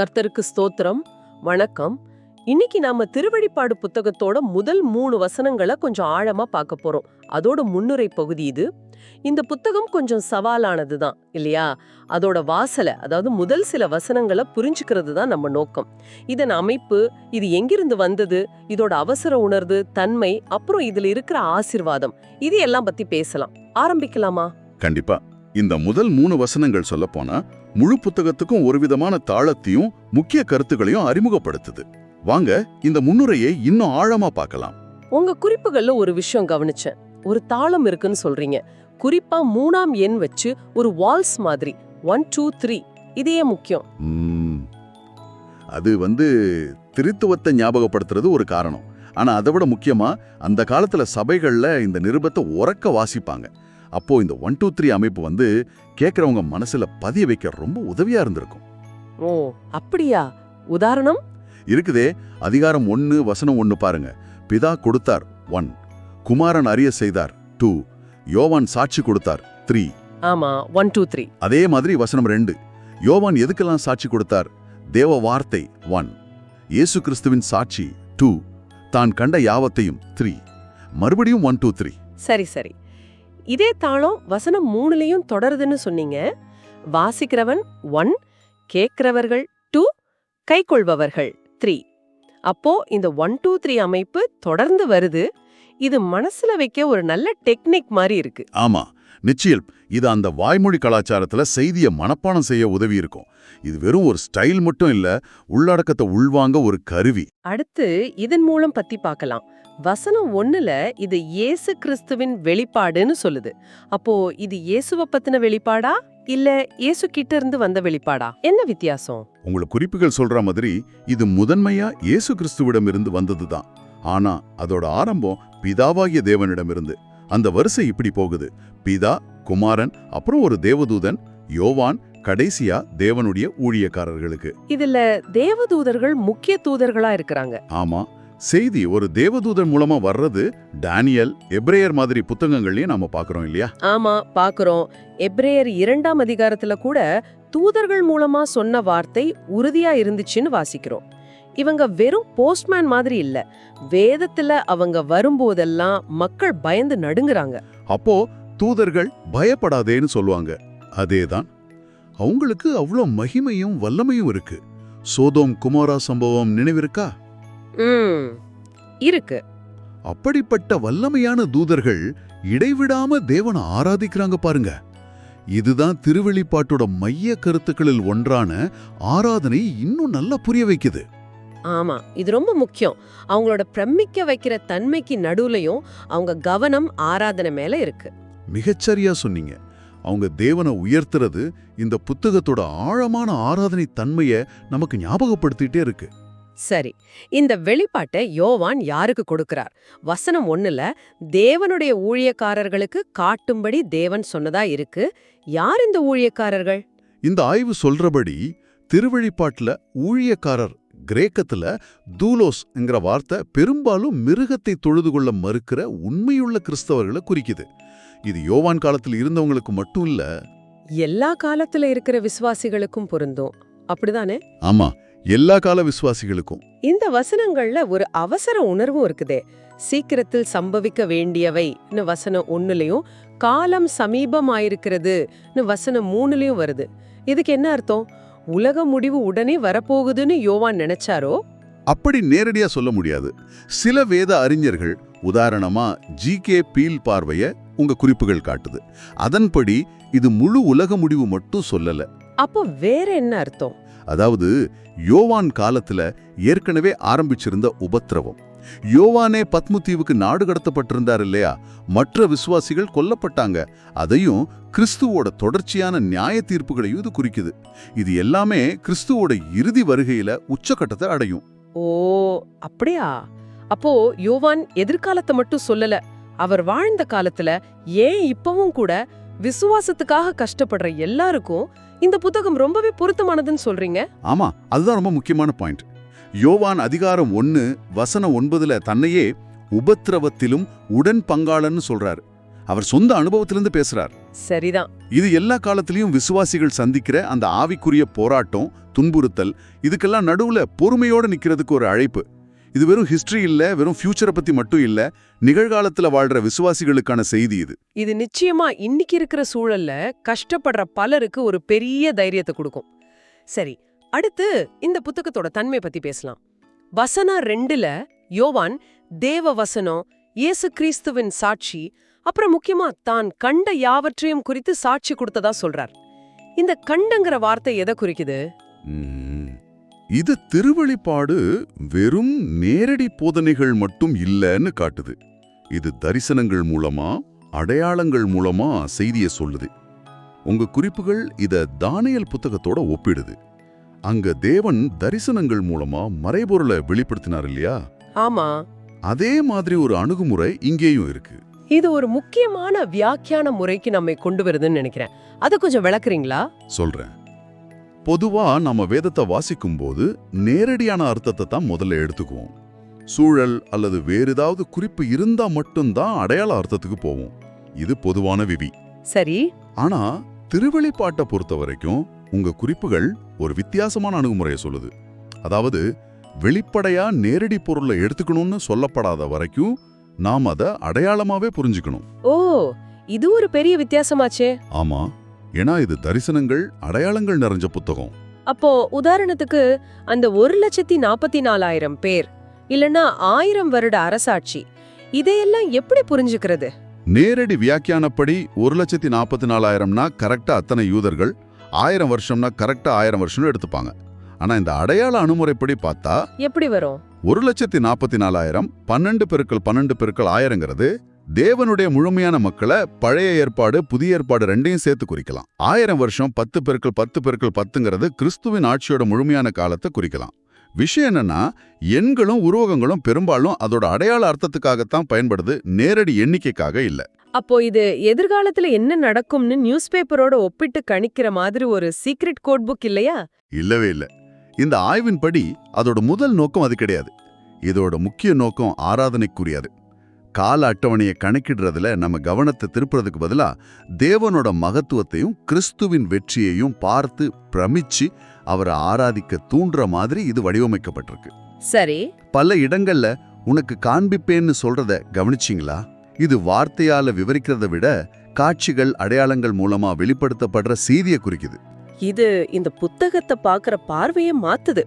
கர்த்தருக்கு ஸ்தோத்திரம் வணக்கம். இன்னைக்கு நாம திருவழிப்பாடு புத்தகத்தோட முதல் மூணு வசனங்களை கொஞ்சம் ஆழமா பார்க்க போறோம். அதோட முன்னுரை பகுதி இது. இந்த புத்தகம் கொஞ்சம் சவாலானது தான் இல்லையா? அதோட வாசலை அதாவது முதல் சில வசனங்களை புரிஞ்சுக்கிறது தான் நம்ம நோக்கம். இதன் அமைப்பு இது எங்கிருந்து வந்தது இதோட அவசர உணர்வு தன்மை அப்புறம் இதுல இருக்கிற ஆசிர்வாதம் இது எல்லாம் பத்தி பேசலாம். ஆரம்பிக்கலாமா? கண்டிப்பா. இந்த முதல் மூணு வசனங்கள் சொல்லப் போனா முழு புத்தகத்துக்கும் ஒரு விதமான தாளத்தையும் முக்கிய கருத்துக்களையும் அறிமுகப்படுத்துது. வாங்க இந்த முன்னுரையை இன்னும் ஆழமா பார்க்கலாம். உங்க குறிப்புகள்ல ஒரு விஷயம் கவனிச்சேன். ஒரு தாளம் இருக்குன்னு சொல்றீங்க. குறிப்பா மூணாம் எண் வச்சு ஒரு வால்ஸ் மாதிரி. ஒன் டூ த்ரீ இதையே முக்கியம்? அது வந்து திருத்துவத்தை ஞாபகப்படுத்துறது ஒரு காரணம். ஆனா அதை விட முக்கியமா அந்த காலத்துல சபைகள்ல இந்த நிருபத்தை உறக்க வாசிப்பாங்க. அப்போ இந்த ஒன் டூ த்ரீ அமைப்பு வந்து கேட்கறவங்க மனசுல பதிய வைக்க ரொம்ப உதவியா இருந்திருக்கும். ஓ அப்படியா? உதாரணம்? இருக்குதே அதிகாரம் ஒன்னு வசனம் ஒன்னு பாருங்க. பிதா கொடுத்தார் ஒன் குமாரன் அறிய செய்தார் டூ யோவான் சாட்சி கொடுத்தார் த்ரீ ஆமா ஒன் டூ த்ரீ அதே மாதிரி வசனம் ரெண்டு. யோவான் எதுக்கெல்லாம் சாட்சி கொடுத்தார்? தேவ வார்த்தை ஒன் இயேசு கிறிஸ்துவின் சாட்சி டூ தான் கண்ட யாவத்தையும் த்ரீ மறுபடியும் ஒன் டூ த்ரீ சரி சரி. இதே தாளம் வசனம் மூணுலயும் தொடருதுன்னு சொன்னீங்க. வாசிக்கிறவன் ஒன் கேட்கிறவர்கள் டூ கைக்கொள்பவர்கள் த்ரீ. அப்போ இந்த ஒன் டூ த்ரீ அமைப்பு தொடர்ந்து வருது. இது மனசுல வைக்க ஒரு நல்ல டெக்னிக் மாதிரி இருக்கு. ஆமா. நிச்சயம் இது அந்த வாய்மொழி கலாச்சாரத்துல செய்திய மனப்பாடம் செய்ய உதவி இருக்கும். இது வெறும் ஒரு ஸ்டைல் மட்டும் இல்ல உள்ளடக்கத்தை உள்வாங்க ஒரு கருவி. அடுத்து இதன் மூலம் பத்தி பார்க்கலாம். வசனம் ஒண்ணுல இது இயேசு கிறிஸ்துவின் வெளிப்பாடுன்னு சொல்லுது. அப்போ இது இயேசுவ பத்தின வெளிப்பாடா? இல்ல இயேசு கிட்ட இருந்து வந்த வெளிப்பாடா? என்ன வித்தியாசம்? உங்கள குறிப்புகள் சொல்ற மாதிரி இது முதன்மையா இயேசு கிறிஸ்துவிடம் இருந்து வந்ததுதான். ஆனா அதோட ஆரம்பம் பிதாவாகிய தேவனிடமிருந்து. அந்த வரிசை இப்படி போகுது. பிதா குமாரன் அப்புறம் ஒரு தேவதூதன் யோவான் கடைசியா தேவனுடைய ஊழியக்காரர்களுக்கு. இதுல தேவதூதர்கள் முக்கிய தூதர்களா இருக்கிறாங்க. ஆமா. செய்தி ஒரு தேவதூதன் மூலமா வர்றது டேனியல் எப்ரேயர் மாதிரி புத்தகங்கள்லயும் நாம பாக்குறோம் இல்லையா? ஆமா பாக்குறோம். எப்ரேயர் இரண்டாம் அதிகாரத்துல கூட தூதர்கள் மூலமா சொன்ன வார்த்தை உறுதியா இருந்துச்சுன்னு வாசிக்கிறோம். இவங்க வெறும் போஸ்ட்மேன் மாதிரி இல்ல. வேதத்துல அவங்க வரும்போதெல்லாம் மக்கள் பயந்து நடுங்குறாங்க. அப்போ தூதர்கள் பயப்படாதேன்னு சொல்லுவாங்க. அதேதான். அவங்களுக்கு அவ்வளோ மகிமையும் வல்லமையும் இருக்கு. சோதோம் குமாரா சம்பவம் நினைவிருக்கா? இருக்கு. அப்படிப்பட்ட வல்லமையான தூதர்கள் இடைவிடாம தேவனை ஆராதிக்கிறாங்க பாருங்க. இதுதான் திருவெளிப்பாட்டோட மைய கருத்துக்களில் ஒன்றான ஆராதனை இன்னும் நல்லா புரிய வைக்குது. ஆமா இது ரொம்ப முக்கியம். அவங்களோட பிரமிக்க வைக்கிற தன்மைக்கு நடுவுலயும் அவங்க கவனம் ஆராதனை மேல இருக்கு. மிகச்சரியா சொன்னீங்க. அவங்க தேவனை உயர்த்துறது இந்த புத்தகத்தோட ஆழமான ஆராதனை தன்மைய நமக்கு ஞாபகப்படுத்திட்டே இருக்கு. சரி இந்த வெளிப்பாட்டை யோவான் யாருக்கு கொடுக்கிறார்? வசனம் ஒண்ணுல தேவனுடைய ஊழியக்காரர்களுக்கு காட்டும்படி தேவன் சொன்னதா இருக்கு. யார் இந்த ஊழியக்காரர்கள்? இந்த ஆய்வு சொல்றபடி திருவழிப்பாட்டுல ஊழியக்காரர் கிரேக்கத்துல தூலோஸ்ங்கிற வார்த்தை பெரும்பாலும் மிருகத்தை தொழுது கொள்ள மறுக்கிற உண்மையுள்ள கிறிஸ்தவர்களை குறிக்குது. இது யோவான் காலத்தில் இருந்தவங்களுக்கு மட்டும் இல்ல எல்லா காலத்துல இருக்கிற விசுவாசிகளுக்கும் பொருந்தும். அப்படிதானே? ஆமா எல்லா கால விசுவாசிகளுக்கும். இந்த வசனங்கள்ல ஒரு அவசர உணர்வும் இருக்குதே. சீக்கிரத்தில் சம்பவிக்க வேண்டியவைன்னு வசனம் ஒண்ணுலயும் காலம் சமீபமாயிருக்கிறதுன்னு வசனம் மூணுலயும் வருது. இதுக்கு என்ன அர்த்தம்? உலக முடிவு உடனே வரப்போகுதுன்னு யோவான் நினைச்சாரோ? அப்படி நேரடியா சொல்ல முடியாது. சில வேத அறிஞர்கள் உதாரணமா ஜி கே பீல் பார்வைய உங்க குறிப்புகள் காட்டுது. அதன்படி இது முழு உலக முடிவு மட்டும் சொல்லல. அப்போ வேற என்ன அர்த்தம்? அதாவது யோவான் காலத்துல ஏற்கனவே ஆரம்பிச்சிருந்த உபத்திரவம். யோவானே பத்முத்தீவுக்கு நாடு கடத்தப்பட்டிருந்தார் இல்லையா? மற்ற விசுவாசிகள் கொல்லப்பட்டாங்க. அதையும் கிறிஸ்துவோட தொடர்ச்சியான நியாய தீர்ப்புகளையும் இது குறிக்குது. இது எல்லாமே கிறிஸ்துவோட இறுதி வருகையில உச்சக்கட்டத்தை அடையும். ஓ அப்படியா? அப்போ யோவான் எதிர்காலத்தை மட்டும் சொல்லல அவர் வாழ்ந்த காலத்துல ஏன் இப்பவும் கூட விசுவாசத்துக்காக கஷ்டப்படுற எல்லாருக்கும் இந்த புத்தகம் ரொம்பவே பொருத்தமானதுன்னு சொல்றீங்க? ஆமா அதுதான் ரொம்ப முக்கியமான பாயிண்ட். யோவான் அதிகாரம் ஒன்னு வசனம் ஒன்பதுல தன்னையே உபத்திரவத்திலும் உடன் பங்காளன்னு சொல்றாரு. அவர் சொந்த அனுபவத்திலிருந்து பேசுறார். சரிதான். இது எல்லா காலத்திலயும் விசுவாசிகள் சந்திக்கிற அந்த ஆவிக்குரிய போராட்டம் துன்புறுத்தல் இதுக்கெல்லாம் நடுவுல பொறுமையோட நிக்கிறதுக்கு ஒரு அழைப்பு. இது வெறும் ஹிஸ்டரி இல்ல வெறும் ஃபியூச்சரை பத்தி மட்டும் இல்ல நிகழ்காலத்துல வாழ்ற விசுவாசிகளுக்கான செய்தி இது. இது நிச்சயமா இன்னைக்கு இருக்கிற சூழல்ல கஷ்டப்படுற பலருக்கு ஒரு பெரிய தைரியத்தை கொடுக்கும். சரி அடுத்து இந்த புத்தகத்தோட தன்மை பத்தி பேசலாம். வசனம் ரெண்டுல யோவான் தேவ வசனம் இயேசு கிறிஸ்துவின் சாட்சி அப்புறம் முக்கியமா தான் கண்ட யாவற்றையும் குறித்து சாட்சி கொடுத்ததா சொல்றார். இந்த கண்டங்கிற வார்த்தை எதை குறிக்குது? இது திருவழிப்பாடு வெறும் நேரடி போதனைகள் மட்டும் இல்லைன்னு காட்டுது. இது தரிசனங்கள் மூலமா அடையாளங்கள் மூலமா செய்திய சொல்லுது. உங்க குறிப்புகள் இத தானியல் புத்தகத்தோட ஒப்பிடுது. அங்க தேவன் தரிசனங்கள் மூலமா மறைபொருளை வெளிப்படுத்தினார் இல்லையா? ஆமா. அதே மாதிரி ஒரு அணுகுமுறை இங்கேயும் இருக்கு. இது ஒரு முக்கியமான வியாக்கியான முறைக்கு நம்மை கொண்டு வருதுன்னு நினைக்கிறேன். அதை கொஞ்சம் விளக்குறீங்களா? சொல்றேன். பொதுவா நம்ம வேதத்தை வாசிக்கும்போது நேரடியான அர்த்தத்தை தான் முதல்ல எடுத்துக்குவோம். சூழல் அல்லது வேறு ஏதாவது குறிப்பு இருந்தா மட்டும்தான் அடையாள அர்த்தத்துக்கு போவோம். இது பொதுவான விதி. சரி. ஆனா திருவெளிப்பாட்டை பொறுத்த வரைக்கும் உங்க குறிப்புகள் ஒரு வித்தியாசமான அணுகுமுறையை சொல்லுது. அதாவது வெளிப்படையா நேரடி பொருளை எடுத்துக்கணும்னு சொல்லப்படாத வரைக்கும் நாம் அதை அடையாளமாவே புரிஞ்சுக்கணும். ஓ இது ஒரு பெரிய வித்தியாசமாச்சே. ஆமா ஏன்னா இது தரிசனங்கள் அடையாளங்கள் நிறைஞ்ச புத்தகம். அப்போ உதாரணத்துக்கு அந்த ஒரு லட்சத்தி நாற்பத்தி நாலாயிரம் பேர் இல்லனா ஆயிரம் வருட அரசாட்சி இதையெல்லாம் எப்படி புரிஞ்சுக்கிறது? நேரடி வியாக்கியானப்படி ஒரு லட்சத்தி நாற்பத்தி நாலாயிரம்னா கரெக்டா அத்தனை யூதர்கள் ஆயிரம் வருஷம்னா கரெக்டா ஆயிரம் வருஷம்னு எடுத்துப்பாங்க. ஆனா இந்த அடையாள அணுமுறைப்படி பார்த்தா எப்படி வரும்? ஒரு லட்சத்தி நாற்பத்தி நாலாயிரம் பன்னெண்டு பெருக்கள் பன்னெண்டு பெருக்கள் ஆயிரங்கிறது தேவனுடைய முழுமையான மக்களை பழைய ஏற்பாடு புதிய ஏற்பாடு ரெண்டையும் சேர்த்து குறிக்கலாம். ஆயிரம் வருஷம் பத்து பெருக்கள் பத்து பெருக்கள் பத்துங்கிறது கிறிஸ்துவின் ஆட்சியோட முழுமையான காலத்தை குறிக்கலாம். விஷயம் என்னன்னா எண்களும் உருவகங்களும் பெரும்பாலும் அதோட அடையாள அர்த்தத்துக்காகத்தான் பயன்படுது நேரடி எண்ணிக்கைக்காக இல்ல. அப்போ இது எதிர்காலத்துல என்ன நடக்கும்னு நியூஸ் பேப்பரோட ஒப்பிட்டு கணிக்கிற மாதிரி ஒரு சீக்ரெட் கோட் புக் இல்லையா? இல்லவே இல்ல. இந்த ஆய்வின்படி அதோட முதல் நோக்கம் அது கிடையாது. இதோட முக்கிய நோக்கம் ஆராதனைக்குரியது. கால அட்டவணையை கணக்கிடுறதுல நம்ம கவனத்தை திருப்புறதுக்கு பதிலா தேவனோட மகத்துவத்தையும் கிறிஸ்துவின் வெற்றியையும் பார்த்து பிரமிச்சு அவரை ஆராதிக்க தூண்டுற மாதிரி இது வடிவமைக்கப்பட்டிருக்கு. சரி. பல இடங்கள்ல உனக்கு காண்பிப்பேன்னு சொல்றத கவனிச்சிங்களா? இது வார்த்தையால விவரிக்கிறத விட காட்சிகள் அடையாளங்கள் மூலமா வெளிப்படுத்தப்படுற செய்தியை குறிக்குது. இது இந்த புத்தகத்தை பாக்குற பார்வையே மாத்துது.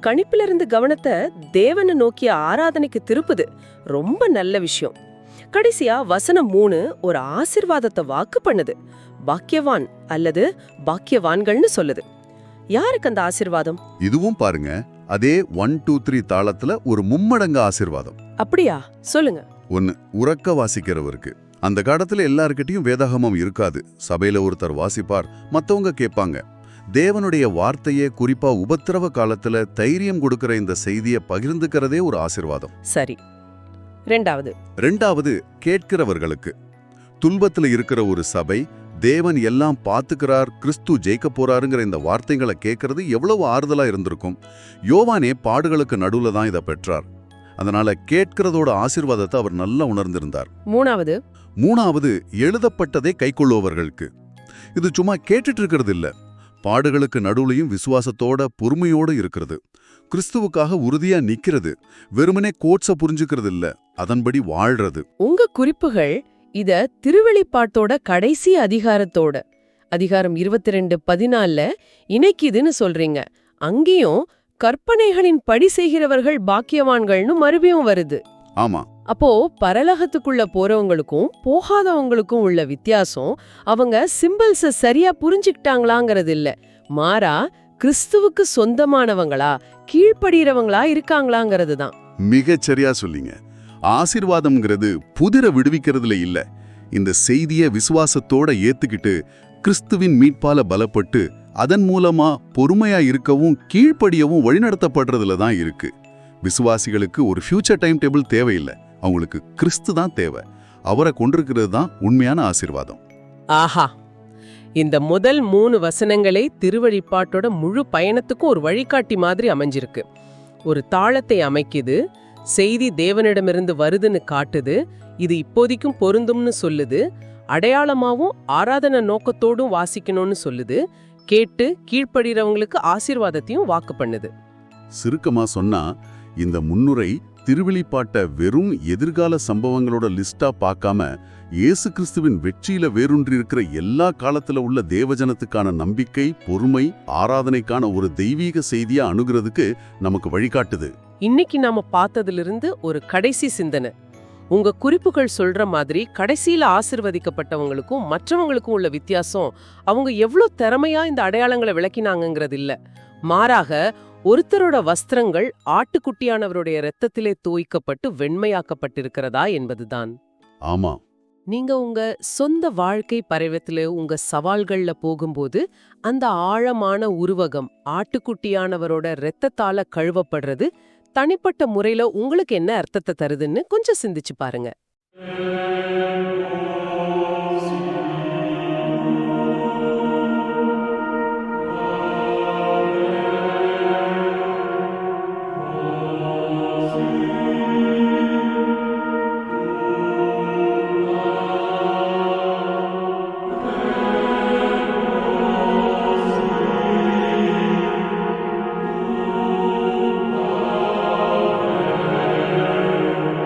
கணிப்பில இருந்து கவனத்தை தேவனை நோக்கிய ஆராதனைக்கு திருப்புது. ரொம்ப நல்ல விஷயம். கடைசியா வசனம் மூணு ஒரு ஆசிர்வாதத்தை வாக்கு பண்ணுது. பாக்கியவான் அல்லது பாக்கியவான்கள்னு சொல்லுது. யாருக்கு அந்த ஆசிர்வாதம்? இதுவும் பாருங்க அதே ஒன் டூ த்ரீ தாளத்துல ஒரு மும்மடங்கு ஆசிர்வாதம். அப்படியா? சொல்லுங்க. ஒன்னு உறக்க வாசிக்கிறவருக்கு. அந்த காலத்துல எல்லார்கிட்டயும் வேதாகமம் இருக்காது. சபையில ஒருத்தர் வாசிப்பார் மத்தவங்க கேட்பாங்க. தேவனுடைய வார்த்தையே குறிப்பா உபத்திரவ காலத்துல தைரியம் கொடுக்கிற இந்த செய்தியை பகிர்ந்துக்கிறதே ஒரு ஆசிர்வாதம். சரி. ரெண்டாவது. ரெண்டாவது கேட்கிறவர்களுக்கு. துன்பத்துல இருக்கிற ஒரு சபை தேவன் எல்லாம் பார்த்துக்கிறார் கிறிஸ்து ஜெயிக்க போறாருங்கிற இந்த வார்த்தைகளை கேட்கறது எவ்வளவு ஆறுதலா இருந்திருக்கும். யோவானே பாடுகளுக்கு நடுவுல தான் இதை பெற்றார். அதனால கேட்கிறதோட ஆசீர்வாதத்தை அவர் நல்லா உணர்ந்திருந்தார். மூணாவது. மூணாவது எழுதப்பட்டதை கைக்கொள்ளுபவர்களுக்கு. இது சும்மா கேட்டுட்டு இருக்கிறது இல்ல பாடுகளுக்கு நடுவுலையும் விசுவாசத்தோட பொறுமையோட இருக்கிறது. கிறிஸ்துவுக்காக உறுதியா நிக்கிறது. வெறுமனே கோட்ஸ புரிஞ்சுக்கிறது இல்ல அதன்படி வாழ்றது. உங்க குறிப்புகள் இத திருவெளிப்பாட்டோட கடைசி அதிகாரத்தோட. அதிகாரம் இருபத்தி ரெண்டு பதினால்ல இணைக்குதுன்னு சொல்றீங்க. அங்கேயும் கற்பனைகளின் படி செய்கிறவர்கள் பாக்கியவான்கள்னு மறுபடியும் வருது. ஆமா. அப்போ பரலகத்துக்குள்ள போறவங்களுக்கும் போகாதவங்களுக்கும் உள்ள வித்தியாசம் அவங்க சிம்பிள்ஸ சரியா புரிஞ்சுக்கிட்டாங்களாங்கிறது இல்ல மாறா கிறிஸ்துவுக்கு சொந்தமானவங்களா கீழ்ப்படிறவங்களா இருக்காங்களாங்கிறது தான் மிகச் சரியா சொல்லிங்க. ஆசீர்வாதம்ங்கிறது புதிர விடுவிக்கிறதுல இல்ல. இந்த செய்திய விசுவாசத்தோட ஏத்துக்கிட்டு கிறிஸ்துவின் மீட்பால பலப்பட்டு அதன் மூலமா பொறுமையா இருக்கவும் கீழ்ப்படியவும் வழிநடத்தப்படுறதுல தான் இருக்கு. விசுவாசிகளுக்கு ஒரு ஃபியூச்சர் டைம் டேபிள் தேவையில்லை. அவங்களுக்கு கிறிஸ்து தான் தேவை. அவரை கொண்டிருக்கிறது தான் உண்மையான ஆசீர்வாதம். ஆஹா. இந்த முதல் மூணு வசனங்களே திருவழிப்பாட்டோட முழு பயணத்துக்கும் ஒரு வழிகாட்டி மாதிரி அமைஞ்சிருக்கு. ஒரு தாளத்தை அமைக்குது செய்தி தேவனிடமிருந்து வருதுன்னு காட்டுது இது இப்போதைக்கும் பொருந்தும்னு சொல்லுது அடையாளமாவும் ஆராதனை நோக்கத்தோடும் வாசிக்கணும்னு சொல்லுது கேட்டு கீழ்ப்படுகிறவங்களுக்கு ஆசீர்வாதத்தையும் வாக்கு பண்ணுது. சுருக்கமா சொன்னா இந்த முன்னுரை திருவெளிப்பாட்ட வெறும் எதிர்கால சம்பவங்களோட லிஸ்டா பார்க்காம இயேசு கிறிஸ்துவின் வெற்றியில வேரூன்றி இருக்கிற எல்லா காலத்துல உள்ள தேவஜனத்துக்கான நம்பிக்கை பொறுமை ஆராதனைக்கான ஒரு தெய்வீக செய்தியா அணுகிறதுக்கு நமக்கு வழிகாட்டுது. இன்னைக்கு நாம பார்த்ததிலிருந்து ஒரு கடைசி சிந்தனை. உங்க குறிப்புகள் சொல்ற மாதிரி கடைசியில ஆசிர்வதிக்கப்பட்டவங்களுக்கும் மற்றவங்களுக்கும் உள்ள வித்தியாசம் அவங்க எவ்ளோ திறமையா இந்த அடையாளங்களை விளக்கினாங்கங்கிறது இல்ல மாறாக ஒருத்தரோட வஸ்திரங்கள் ஆட்டுக்குட்டியானவருடைய இரத்தத்திலே தோய்க்கப்பட்டு வெண்மையாக்கப்பட்டிருக்கிறதா என்பதுதான். ஆமா. நீங்க உங்க சொந்த வாழ்க்கை பருவத்துல உங்க சவால்கள்ல போகும்போது அந்த ஆழமான உருவகம் ஆட்டுக்குட்டியானவரோட இரத்தத்தால கழுவப்படுறது தனிப்பட்ட முறையில உங்களுக்கு என்ன அர்த்தத்தை தருதுன்னு கொஞ்சம் சிந்திச்சு பாருங்க.